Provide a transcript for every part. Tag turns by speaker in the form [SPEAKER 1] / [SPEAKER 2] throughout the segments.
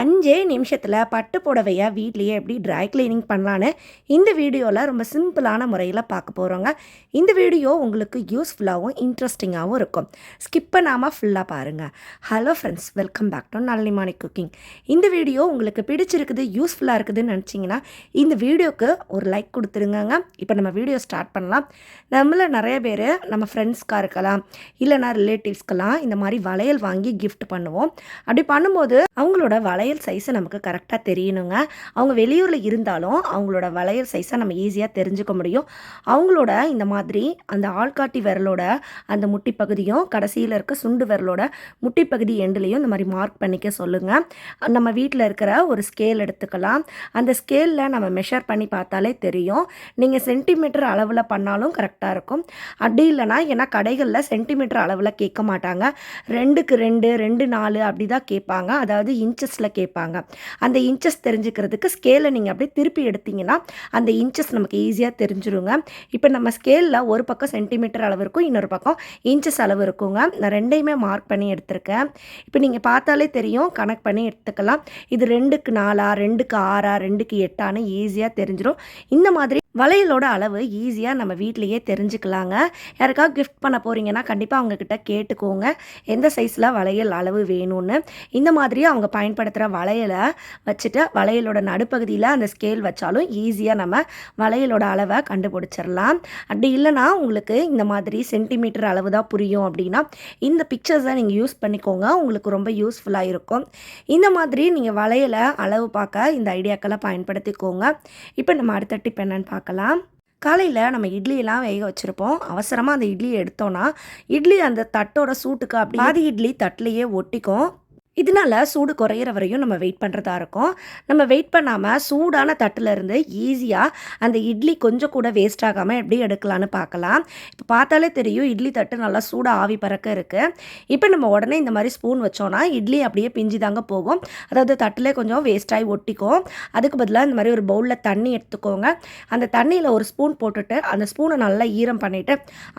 [SPEAKER 1] அஞ்சே நிமிஷத்தில் பட்டு புடவையை வீட்லேயே எப்படி ட்ரை க்ளீனிங் பண்ணலான்னு இந்த வீடியோவில் ரொம்ப சிம்பிளான முறையில் பார்க்க போகிறோங்க இந்த வீடியோ உங்களுக்கு யூஸ்ஃபுல்லாகவும் இன்ட்ரெஸ்டிங்காகவும் இருக்கும். ஸ்கிப் பண்ணாமல் ஃபுல்லாக பாருங்கள் hello friends welcome back to Nallimani cooking இந்த வீடியோ உங்களுக்கு பிடிச்சிருக்குது யூஸ்ஃபுல்லாக இருக்குதுன்னு நினச்சிங்கன்னா இந்த வீடியோக்கு ஒரு லைக் கொடுத்துருங்கங்க. இப்போ நம்ம வீடியோ ஸ்டார்ட் பண்ணலாம். நம்மள நிறைய பேர் நம்ம ஃப்ரெண்ட்ஸ்க்காக இருக்கலாம் இல்லைனா ரிலேட்டிவ்ஸ்க்கெல்லாம் இந்த மாதிரி வளையல் வாங்கி கிஃப்ட் பண்ணுவோம். அப்படி பண்ணும்போது அவங்களோட வளையல் வளையல் சைஸை நமக்கு கரெக்டாக தெரியணுங்க. அவங்க வெளியூரில் இருந்தாலும் அவங்களோட வளையல் சைஸை நம்ம ஈஸியாக தெரிஞ்சுக்க முடியும். அவங்களோட இந்த மாதிரி அந்த ஆள்காட்டி விரலோட அந்த முட்டி பகுதியும் கடைசியில் இருக்க சுண்டு விரலோட முட்டி பகுதி எண்டுலேயும் இந்த மாதிரி மார்க் பண்ணிக்க சொல்லுங்கள் நம்ம வீட்டில் இருக்கிற ஒரு ஸ்கேல் எடுத்துக்கலாம். அந்த ஸ்கேலில் நம்ம மெஷர் பண்ணி பார்த்தாலே தெரியும். நீங்கள் சென்டிமீட்டர் அளவில் பண்ணாலும் கரெக்டாக இருக்கும். அப்படி இல்லைனா ஏன்னா கடைகளில் சென்டிமீட்டர் அளவில் கேட்க மாட்டாங்க. ரெண்டுக்கு ரெண்டு ரெண்டு நாலு அப்படி தான் கேட்பாங்க. அதாவது இன்ச்சஸில் கேட்பாங்க. அந்த இன்ச்சஸ் தெரிஞ்சுக்கிறதுக்கு ஸ்கேலை நீங்கள் அப்படியே திருப்பி எடுத்தீங்கன்னா அந்த இன்ச்சஸ் நமக்கு ஈஸியாக தெரிஞ்சிருங்க. இப்போ நம்ம ஸ்கேலில் ஒரு பக்கம் சென்டிமீட்டர் அளவு இருக்கும் இன்னொரு பக்கம் இன்ச்சஸ் அளவு இருக்குங்க. நான் ரெண்டையுமே மார்க் பண்ணி எடுத்திருக்கேன். இப்போ நீங்கள் பார்த்தாலே தெரியும் கனெக்ட் பண்ணி எடுத்துக்கலாம். இது ரெண்டுக்கு நாலா ரெண்டுக்கு ஆறா ரெண்டுக்கு எட்டான்னு ஈஸியாக தெரிஞ்சிடும் இந்த மாதிரி வளையலோட அளவு ஈஸியாக நம்ம வீட்லேயே தெரிஞ்சுக்கலாங்க. யாருக்காவது கிஃப்ட் பண்ண போகிறீங்கன்னா கண்டிப்பாக அவங்கக்கிட்ட கேட்டுக்கோங்க. எந்த சைஸில் வளையல் அளவு வேணும்னு. இந்த மாதிரி அவங்க பயன்படுத்துகிற வளையலை வச்சுட்டு வளையலோட நடுப்பகுதியில் அந்த ஸ்கேல் வச்சாலும் ஈஸியாக நம்ம வளையலோட அளவை கண்டுபிடிச்சிடலாம். அப்படி இல்லைனா உங்களுக்கு இந்த மாதிரி சென்டிமீட்டர் அளவு தான் புரியும் அப்படின்னா இந்த பிக்சர்ஸை நீங்கள் யூஸ் பண்ணிக்கோங்க. உங்களுக்கு ரொம்ப யூஸ்ஃபுல்லாக இருக்கும். இந்த மாதிரி நீங்கள் வளையலை அளவு பார்க்க இந்த ஐடியாக்களை பயன்படுத்திக்கோங்க. இப்போ நம்ம அடுத்த டிப் என்னன்னு பார்க்கலாம். காலையில் நம்ம இட்லியெல்லாம் வேக வச்சுருப்போம். அவசரமாக அந்த இட்லியை எடுத்தோன்னா இட்லி அந்த தட்டோட சூட்டுக்கு அப்படி பாதி இட்லி தட்டிலையே ஒட்டிக்கும். இதனால சூடு குறையிற வரையும் நம்ம வெயிட் பண்ணுறதா இருக்கும். நம்ம வெயிட் பண்ணாமல் சூடான தட்டில் இருந்து ஈஸியாக அந்த இட்லி கொஞ்சம் கூட வேஸ்ட் ஆகாமல் எப்படி எடுக்கலான்னு பார்க்கலாம். இப்போ பார்த்தாலே தெரியும் இட்லி தட்டு நல்லா சூடாக ஆவி பறக்க இருக்குது இப்போ நம்ம உடனே இந்த மாதிரி ஸ்பூன் வச்சோன்னா இட்லி அப்படியே பிஞ்சு தாங்க போகும். அதாவது தட்டிலே கொஞ்சம் வேஸ்ட்டாகி ஒட்டிக்கும். அதுக்கு பதிலாக இந்த மாதிரி ஒரு பவுலில் தண்ணி எடுத்துக்கோங்க. அந்த தண்ணியில் ஒரு ஸ்பூன் போட்டுட்டு அந்த ஸ்பூனை நல்லா ஈரம் பண்ணிவிட்டு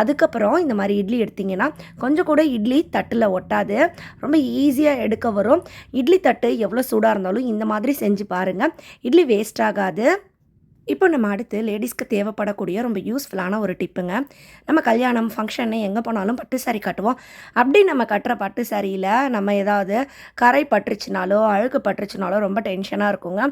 [SPEAKER 1] அதுக்கப்புறம் இந்த மாதிரி இட்லி எடுத்திங்கன்னா கொஞ்சம் கூட இட்லி தட்டில் ஒட்டாது. ரொம்ப ஈஸியாக எடுக்க வரும். இட்லி தட்டு எவ்வளோ சூடாக இருந்தாலும் இந்த மாதிரி செஞ்சு பாருங்கள் இட்லி வேஸ்ட் ஆகாது. இப்போ நம்ம அடுத்து லேடிஸ்க்கு தேவைப்படக்கூடிய ரொம்ப யூஸ்ஃபுல்லான ஒரு டிப்புங்க. நம்ம கல்யாணம் ஃபங்க்ஷன்னு எங்கே போனாலும் பட்டு சாரி கட்டுவோம். அப்படி நம்ம கட்டுற பட்டு சாரியில் நம்ம ஏதாவது கரை பட்டுருச்சுனாலோ அழுக்கு பட்டுருச்சுனாலோ ரொம்ப டென்ஷனாக இருக்குங்க.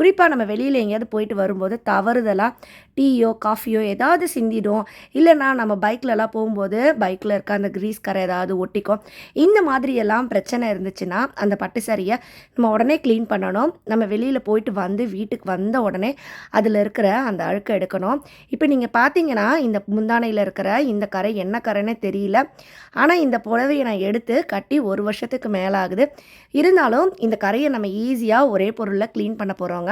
[SPEAKER 1] குறிப்பாக நம்ம வெளியில் எங்கேயாவது போயிட்டு வரும்போது தவறுதலாக டீயோ காஃபியோ ஏதாவது சிந்திடும் இல்லைனா நம்ம பைக்லலாம் போகும்போது பைக்கில் இருக்க அந்த கிரீஸ் கரை ஏதாவது ஒட்டிக்கும். இந்த மாதிரியெல்லாம் பிரச்சனை இருந்துச்சுன்னா அந்த பட்டு சாரியை நம்ம உடனே க்ளீன் பண்ணணும். நம்ம வெளியில் போயிட்டு வந்து வீட்டுக்கு வந்த உடனே அதில் இருக்கிற அந்த அழுக்கை எடுக்கணும். இப்போ நீங்கள் பார்த்தீங்கன்னா இந்த முந்தானையில் இருக்கிற இந்த கரை என்ன கரைன்னே தெரியல. ஆனால் இந்த புடவையை நான் எடுத்து கட்டி ஒரு வருஷத்துக்கு மேலே ஆகுது இருந்தாலும் இந்த கரையை நம்ம ஈஸியாக ஒரே பொருளில் க்ளீன் பண்ண போகிறோங்க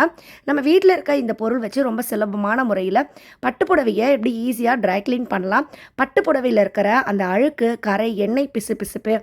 [SPEAKER 1] நம்ம வீட்டில் இருக்க இந்த பொருள் வச்சு ரொம்ப சுலபமான முறையில் பட்டு புடவையை எப்படி ஈஸியாக ட்ரை க்ளீன் பண்ணலாம். பட்டு புடவையில் இருக்கிற அந்த அழுக்கு கரை எண்ணெய் பிசு பிசுப்பு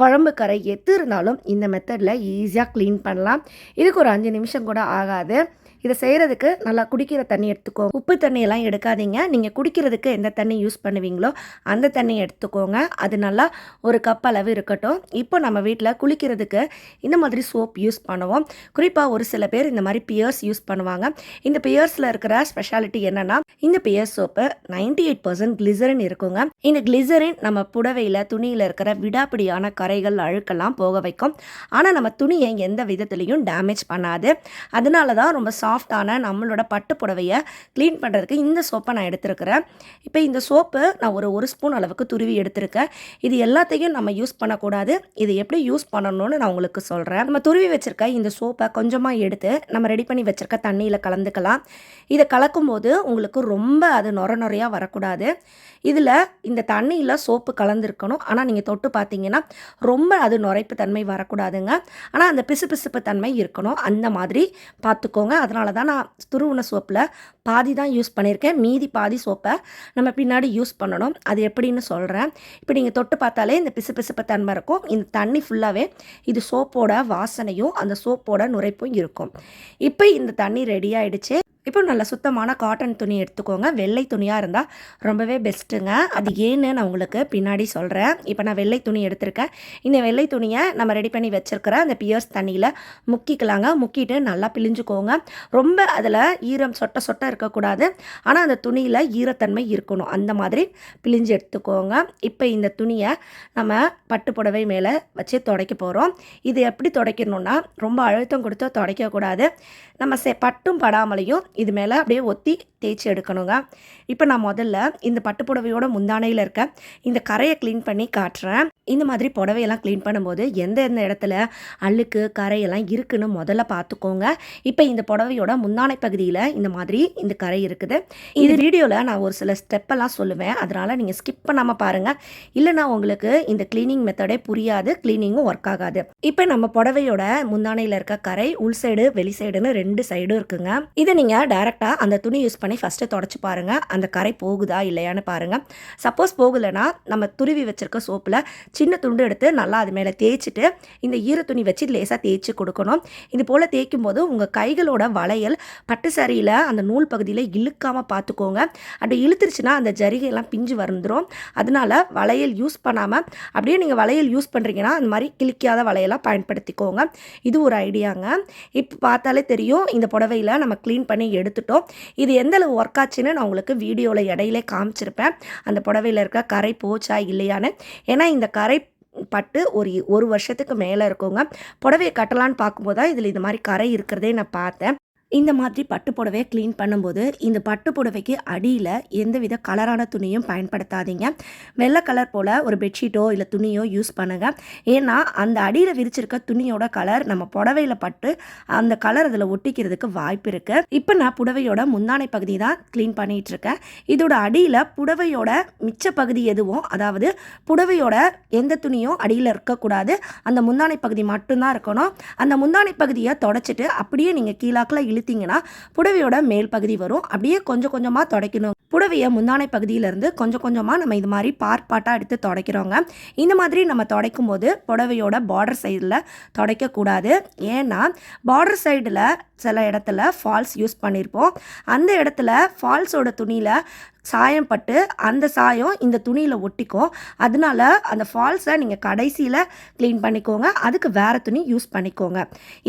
[SPEAKER 1] குழம்பு கரை எது இருந்தாலும் இந்த மெத்தடில் ஈஸியாக க்ளீன் பண்ணலாம். இதுக்கு ஒரு அஞ்சு நிமிஷம் கூட ஆகாது. இதை செய்கிறதுக்கு நல்லா குடிக்கிற தண்ணி எடுத்துக்கோ. உப்பு தண்ணியெல்லாம் எடுக்காதீங்க. நீங்கள் குடிக்கிறதுக்கு எந்த தண்ணி யூஸ் பண்ணுவீங்களோ அந்த தண்ணி எடுத்துக்கோங்க. அது நல்லா ஒரு கப் அளவு இருக்கட்டும். இப்போ நம்ம வீட்டில் குளிக்கிறதுக்கு இந்த மாதிரி சோப் யூஸ் பண்ணுவோம். குறிப்பாக ஒரு சில பேர் இந்த மாதிரி பியர்ஸ் யூஸ் பண்ணுவாங்க. இந்த பியர்ஸில் இருக்கிற ஸ்பெஷாலிட்டி என்னென்னா இந்த Pears soap ninety eight percent glycerin இருக்குங்க. இந்த கிளிசரின் நம்ம புடவையில் துணியில் இருக்கிற விடாப்பிடியான கரைகள் அழுக்கெல்லாம் போக வைக்கும். ஆனால் நம்ம துணியை எந்த விதத்துலேயும் டேமேஜ் பண்ணாது. அதனால தான் ரொம்ப சாஃப்டான நம்மளோட பட்டு புடவையை க்ளீன் பண்ணுறதுக்கு இந்த சோப்பை நான் எடுத்திருக்கிறேன். இப்போ இந்த சோப்பு நான் ஒரு ஒரு ஸ்பூன் அளவுக்கு துருவி எடுத்திருக்கேன். இது எல்லாத்தையும் நம்ம யூஸ் பண்ணக்கூடாது. இது எப்படி யூஸ் பண்ணணும்னு நான் உங்களுக்கு சொல்கிறேன் நம்ம துருவி வச்சுருக்க இந்த சோப்பை கொஞ்சமாக எடுத்து நம்ம ரெடி பண்ணி வச்சுருக்க தண்ணியில் கலந்துக்கலாம். இதை கலக்கும்போது உங்களுக்கு ரொம்ப அது நொர நொறையாக வரக்கூடாது. இதில் இந்த தண்ணியில் சோப்பு கலந்துருக்கணும். ஆனால் நீங்கள் தொட்டு பார்த்தீங்கன்னா ரொம்ப அது நுரைப்பு தன்மை வரக்கூடாதுங்க. ஆனால் அந்த பிசு பிசுப்பு தன்மை இருக்கணும். அந்த மாதிரி பார்த்துக்கோங்க. அதனால் தான் நான் துருவுன சோப்பில் பாதி தான் யூஸ் பண்ணியிருக்கேன். மீதி பாதி சோப்பை நம்ம பின்னாடி யூஸ் பண்ணணும். அது எப்படின்னு சொல்கிறேன் இப்போ நீங்கள் தொட்டு பார்த்தாலே இந்த பிசுபிசுப்பு தன்மை இருக்கும். இந்த தண்ணி ஃபுல்லாகவே இது சோப்போட வாசனையும் அந்த சோப்போட நுரைப்பும் இருக்கும். இப்போ இந்த தண்ணி ரெடி ஆகிடுச்சு இப்போ நல்ல சுத்தமான காட்டன் துணி எடுத்துக்கோங்க. வெள்ளை துணியாக இருந்தால் ரொம்பவே பெஸ்ட்டுங்க அது ஏன்னு நான் உங்களுக்கு பின்னாடி சொல்கிறேன் இப்போ நான் வெள்ளை துணி எடுத்திருக்கேன். இந்த வெள்ளை துணியை நம்ம ரெடி பண்ணி வச்சுருக்கிற அந்த பியர்ஸ் தண்ணியில் முக்கிக்கலாங்க. முக்கிட்டு நல்லா பிழிஞ்சுக்கோங்க. ரொம்ப அதில் ஈரம் சொட்ட சொட்ட இருக்கக்கூடாது. ஆனால் அந்த துணியில் ஈரத்தன்மை இருக்கணும். அந்த மாதிரி பிழிஞ்சு எடுத்துக்கோங்க. இப்போ இந்த துணியை நம்ம பட்டு புடவை மேலே வச்சு துடைக்க போகிறோம் இது எப்படி துடைக்கணும்னா ரொம்ப அழுத்தம் கொடுத்து துடைக்கக்கூடாது. நம்ம செ பட்டும் படாமலையும் இது மேலே அப்படியே ஒத்தி தேய்ச்சி எடுக்கணுங்க. இப்போ நான் முதல்ல இந்த பட்டு புடவையோட முந்தானையில் இருக்க இந்த கரையை க்ளீன் பண்ணி காட்டுறேன். இந்த மாதிரி புடவையெல்லாம் க்ளீன் பண்ணும்போது எந்த எந்த இடத்துல அழுக்கு கரையெல்லாம் இருக்குன்னு முதல்ல பார்த்துக்கோங்க. இப்போ இந்த புடவையோட முந்தானை பகுதியில் இந்த மாதிரி இந்த கரை இருக்குது. இது வீடியோவில் நான் ஒரு சில ஸ்டெப்பெல்லாம் சொல்லுவேன். அதனால் நீங்கள் ஸ்கிப் பண்ணாமல் பாருங்கள் இல்லைனா உங்களுக்கு இந்த க்ளீனிங் மெத்தடே புரியாது. க்ளீனிங்கும் ஒர்க் ஆகாது. இப்போ நம்ம புடவையோட முந்தானையில் இருக்க கரை உள் சைடு வெளி சைடுன்னு ரெண்டு சைடும் இருக்குங்க. இதை நீங்கள் டேரெக்டாக அந்த துணி யூஸ் பண்ணி ஃபஸ்ட்டு தொடச்சி பாருங்கள் அந்த கரை போகுதா இல்லையான்னு பாருங்கள் சப்போஸ் போகலைன்னா நம்ம துருவி வச்சுருக்க சோப்பில் சின்ன துண்டு எடுத்து நல்லா அது மேலே தேய்ச்சிட்டு இந்த ஈர துணி வச்சு லேசாக தேய்ச்சி கொடுக்கணும். இது போல் தேய்க்கும் போது உங்கள் கைகளோட வளையல் பட்டு சரியில் அந்த நூல் பகுதியில் இழுக்காமல் பார்த்துக்கோங்க அப்படி இழுத்துருச்சுன்னா அந்த ஜரிகையெல்லாம் பிஞ்சு வந்துடும் அதனால வளையல் யூஸ் பண்ணாமல் அப்படியே நீங்கள் வளையல் யூஸ் பண்ணுறீங்கன்னா அந்த மாதிரி கிழிக்காத வளையலாக பயன்படுத்திக்கோங்க. இது ஒரு ஐடியாங்க. இப்போ பார்த்தாலே தெரியும் இந்த புடவையில் நம்ம க்ளீன் பண்ணி எடுத்துட்டோம். இது எந்த எந்தளவு ஒர்க் ஆச்சுன்னு நான் உங்களுக்கு வீடியோவில் இடையிலே காமிச்சிருப்பேன். அந்த புடவையில் இருக்க கரை போச்சா இல்லையான்னு. ஏன்னா இந்த கரை பட்டு ஒரு ஒரு வருஷத்துக்கு மேலே இருக்குங்க. புடவையை கட்டலான்னு பார்க்கும்போது தான் இதில் இது மாதிரி கரை இருக்கிறதே நான் பார்த்தேன். இந்த மாதிரி பட்டு புடவையை க்ளீன் பண்ணும்போது இந்த பட்டு புடவைக்கு அடியில் எந்தவித கலரான துணியும் பயன்படுத்தாதீங்க. வெள்ளை கலர் போல் ஒரு பெட்ஷீட்டோ இல்லை துணியோ யூஸ் பண்ணுங்கள் ஏன்னா அந்த அடியில் விரிச்சிருக்க துணியோட கலர் நம்ம புடவையில் பட்டு அந்த கலர் அதில் ஒட்டிக்கிறதுக்கு வாய்ப்பு இருக்குது இப்போ நான் புடவையோட முந்தானை பகுதி தான் க்ளீன் பண்ணிகிட்டு இருக்கேன் இதோட அடியில் புடவையோட மிச்ச பகுதி எதுவும் அதாவது புடவையோட எந்த துணியும் அடியில் இருக்கக்கூடாது. அந்த முந்தானை பகுதி மட்டும்தான் இருக்கணும். அந்த முந்தானை பகுதியை தொடச்சிட்டு அப்படியே நீங்கள் கீழாக்கில் இழு இழுத்தீங்கன்னா புடவையோட மேல் பகுதி வரும். அப்படியே கொஞ்சம் கொஞ்சமாக துடைக்கணும். புடவையை முந்தானை பகுதியிலேருந்து கொஞ்சம் கொஞ்சமாக நம்ம இது மாதிரி பார்ட் பார்ட்டாக எடுத்து துடைக்கிறோங்க. இந்த மாதிரி நம்ம துடைக்கும் போது புடவையோட பார்டர் சைடில் துடைக்கக்கூடாது. ஏன்னா பார்டர் சைடில் சில இடத்துல ஃபால்ஸ் யூஸ் பண்ணியிருப்போம் அந்த இடத்துல ஃபால்ஸோட துணியில் சாயம் பட்டு அந்த சாயம் இந்த துணியில் ஒட்டிக்கும் அதனால அந்த ஃபால்ஸை நீங்கள் கடைசியில் க்ளீன் பண்ணிக்கோங்க. அதுக்கு வேறு துணி யூஸ் பண்ணிக்கோங்க.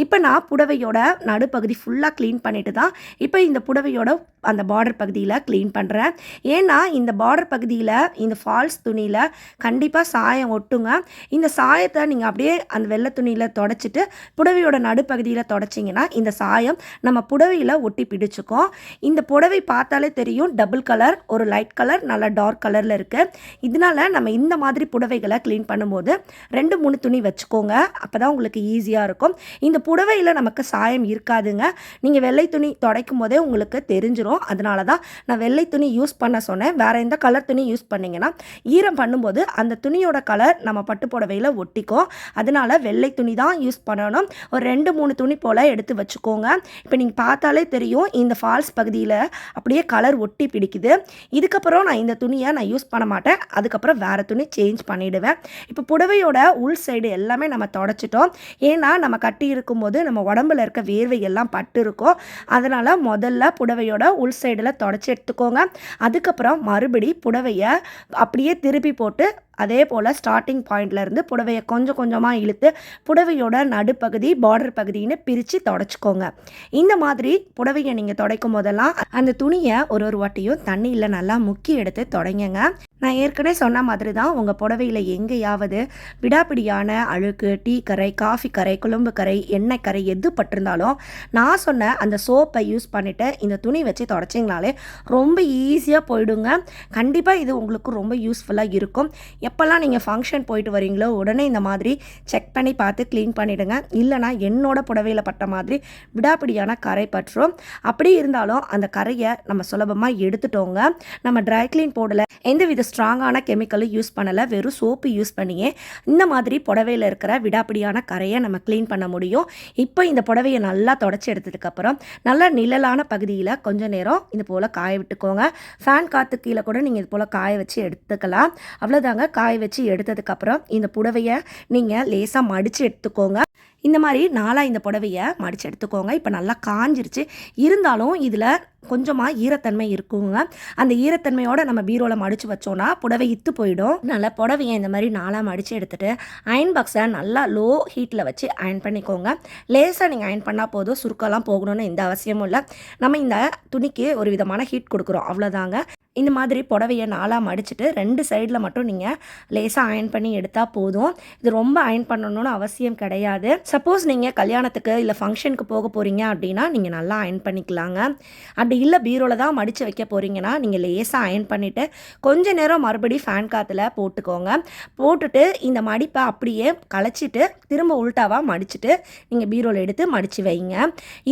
[SPEAKER 1] இப்போ நான் புடவையோட நடுப்பகுதி ஃபுல்லாக க்ளீன் பண்ணிட்டு தான் இப்போ இந்த புடவையோட அந்த பார்டர் பகுதியில் க்ளீன் பண்ணுறேன் ஏன்னா இந்த பார்டர் பகுதியில் இந்த ஃபால்ஸ் துணியில் கண்டிப்பாக சாயம் ஒட்டுங்க. இந்த சாயத்தை நீங்கள் அப்படியே அந்த வெள்ளை துணியில் தொடச்சிட்டு புடவையோட நடுப்பகுதியில் தொடச்சிங்கன்னா இந்த சாயம் நம்ம புடவையில் ஒட்டி பிடிச்சிக்கும். இந்த புடவை பார்த்தாலே தெரியும் டபுள் கலர் ஒரு லைட் கலர் நல்ல டார்க் கலரில் இருக்குது இதனால நம்ம இந்த மாதிரி புடவைகளை க்ளீன் பண்ணும்போது ரெண்டு மூணு துணி வச்சுக்கோங்க. அப்போ தான் உங்களுக்கு ஈஸியாக இருக்கும். இந்த புடவையில் நமக்கு சாயம் இருக்காதுங்க. நீங்கள் வெள்ளை துணி துடைக்கும் போதே உங்களுக்கு தெரிஞ்சிடும் அதனால தான் நான் வெள்ளை துணி யூஸ் பண்ண சொன்னேன். வேறு எந்த கலர் துணி யூஸ் பண்ணிங்கன்னா ஈரம் பண்ணும்போது அந்த துணியோட கலர் நம்ம பட்டு புடவையில் ஒட்டிக்கும். அதனால வெள்ளை துணி தான் யூஸ் பண்ணணும். ஒரு ரெண்டு மூணு துணி போல் எடுத்து வச்சுக்கோங்க. இப்போ நீங்கள் பார்த்தாலே தெரியும் இந்த ஃபால்ஸ் பகுதியில் அப்படியே கலர் ஒட்டி பிடிக்குது. இதுக்கப்புறம் நான் இந்த துணியை நான் யூஸ் பண்ண மாட்டேன். அதுக்கப்புறம் வேறு துணி சேஞ்ச் பண்ணிவிடுவேன் இப்போ புடவையோட உள் சைடு எல்லாமே நம்ம தொடச்சிட்டோம். ஏன்னா நம்ம கட்டி இருக்கும்போது நம்ம உடம்புல இருக்க வேர்வை எல்லாம் பட்டு இருக்கும். அதனால் முதல்ல புடவையோட உள் சைடில் தொடச்சி எடுத்துக்கோங்க. அதுக்கப்புறம் மறுபடி புடவையை அப்படியே திருப்பி போட்டு அதே போல் ஸ்டார்டிங் பாயிண்ட்லேருந்து புடவையை கொஞ்சம் கொஞ்சமாக இழுத்து புடவையோட நடுப்பகுதி பார்டர் பகுதின்னு பிரித்து தொடச்சிக்கோங்க. இந்த மாதிரி புடவையை நீங்கள் துடைக்கும் போதெல்லாம் அந்த துணியை ஒரு ஒரு வாட்டியும் தண்ணியில் நல்லா முக்கி எடுத்து தொடங்குங்க நான் ஏற்கனவே சொன்ன மாதிரி தான் உங்கள் புடவையில் எங்கேயாவது விடாப்பிடியான அழுக்கு டீ கரை காஃபி கரை குழம்பு கரை எண்ணெய் கரை எது பட்டிருந்தாலும் நான் சொன்ன அந்த சோப்பை யூஸ் பண்ணிவிட்டு இந்த துணி வச்சு தொடச்சிங்கனாலே ரொம்ப ஈஸியாக போயிடுங்க. கண்டிப்பாக இது உங்களுக்கு ரொம்ப யூஸ்ஃபுல்லாக இருக்கும். எப்போல்லாம் நீங்கள் ஃபங்க்ஷன் போயிட்டு வரீங்களோ உடனே இந்த மாதிரி செக் பண்ணி பார்த்து க்ளீன் பண்ணிவிடுங்க இல்லைனா என்னோட புடவையில் பட்ட மாதிரி விடாப்பிடியான கரை பற்றும் அப்படி இருந்தாலும் அந்த கரையை நம்ம சுலபமாக எடுத்துட்டோங்க. நம்ம ட்ரை க்ளீன் போடலை எந்தவித ஸ்ட்ராங்கான கெமிக்கலும் யூஸ் பண்ணலை வெறும் சோப்பு யூஸ் பண்ணியே இந்த மாதிரி புடவையில் இருக்கிற விடாப்பிடியான கரையை நம்ம க்ளீன் பண்ண முடியும். இப்போ இந்த புடவையை நல்லா தொடச்சி எடுத்ததுக்கப்புறம் நல்லா நிழலான பகுதியில் கொஞ்சம் நேரம் இது போல் காய விட்டுக்கோங்க. ஃபேன் காற்று கீழே கூட நீங்கள் இது போல் காய வச்சு எடுத்துக்கலாம். அவ்வளோதாங்க காய வச்சு எடுத்ததுக்கப்புறம் இந்த புடவையை நீங்கள் லேசாக மடித்து எடுத்துக்கோங்க. இந்த மாதிரி நாளாக இந்த புடவைய மடித்து எடுத்துக்கோங்க. இப்போ நல்லா காஞ்சிருச்சு. இருந்தாலும் இதில் கொஞ்சமாக ஈரத்தன்மை இருக்குங்க. அந்த ஈரத்தன்மையோடு நம்ம பீரோவில் மடித்து வச்சோன்னா புடவை இத்து போயிடும். நல்லா புடவையை இந்த மாதிரி நாளாக மடித்து எடுத்துகிட்டு அயன் பாக்ஸை நல்லா லோ ஹீட்டில் வச்சு அயன் பண்ணிக்கோங்க. லேசாக நீங்கள் அயன் பண்ணால் போதும். சுருக்கெல்லாம் போகணும்னு எந்த அவசியமும் இல்லை. நம்ம இந்த துணிக்கு ஒரு விதமான ஹீட் கொடுக்குறோம். அவ்வளோதாங்க இந்த மாதிரி புடவையை நாளாக மடிச்சுட்டு ரெண்டு சைடில் மட்டும் நீங்கள் லேசாக அயன் பண்ணி எடுத்தால் போதும். இது ரொம்ப அயன் பண்ணணும்னு அவசியம் கிடையாது. சப்போஸ் நீங்கள் கல்யாணத்துக்கு இல்லை ஃபங்க்ஷனுக்கு போக போகிறீங்க அப்படின்னா நீங்கள் நல்லா அயன் பண்ணிக்கலாங்க. அப்படி இல்லை பீரோவில் தான் மடித்து வைக்க போகிறீங்கன்னா நீங்கள் லேசாக அயன் பண்ணிவிட்டு கொஞ்ச நேரம் மறுபடியும் ஃபேன் காற்றுல போட்டுக்கோங்க. போட்டுட்டு இந்த மடிப்பை அப்படியே களைச்சிட்டு திரும்ப உள்டாவாக மடிச்சுட்டு நீங்கள் பீரோவில் எடுத்து மடித்து வைங்க.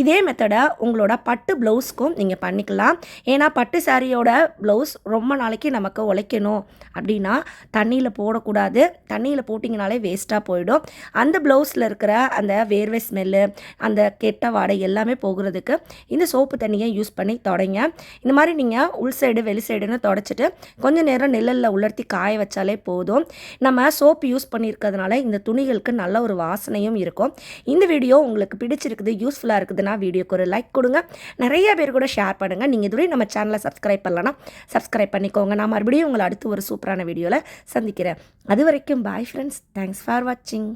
[SPEAKER 1] இதே மெத்தடை உங்களோட பட்டு ப்ளவுஸ்க்கும் நீங்கள் பண்ணிக்கலாம். ஏன்னா பட்டு சாரியோட ப்ளவுஸ் ரொம்ப நாளைக்கு நமக்கு உழைக்கணும். அப்படின்னா தண்ணியில் போடக்கூடாது. தண்ணியில் போட்டிங்கனாலே வேஸ்ட்டாக போயிடும். அந்த ப்ளவுஸில் இருக்கிற அந்த வேர்வை ஸ்மெல்லு அந்த கெட்ட வாடை எல்லாமே போகிறதுக்கு இந்த சோப்பு தண்ணியை யூஸ் பண்ணி பண்ணி தொடங்க. இந்த மாதிரி நீங்கள் உள் சைடு வெளி சைடுன்னு தொடச்சிட்டு கொஞ்சம் நேரம் நிழலில் உலர்த்தி காய வச்சாலே போதும். நம்ம சோப்பு யூஸ் பண்ணியிருக்கிறதுனால இந்த துணிகளுக்கு நல்ல ஒரு வாசனையும் இருக்கும். இந்த வீடியோ உங்களுக்கு பிடிச்சிருக்குது யூஸ்ஃபுல்லாக இருக்குதுன்னா வீடியோக்கு ஒரு லைக் கொடுங்க. நிறைய பேர் கூட ஷேர் பண்ணுங்கள் நீங்கள் இதுவரை நம்ம சேனலை சப்ஸ்கிரைப் பண்ணலன்னா சப்ஸ்கிரைப் பண்ணிக்கோங்க. நான் மறுபடியும் உங்களை அடுத்து ஒரு சூப்பரான வீடியோவில் சந்திக்கிறேன். அது வரைக்கும் பாய் ஃப்ரெண்ட்ஸ் தேங்க்ஸ் ஃபார் வாட்சிங்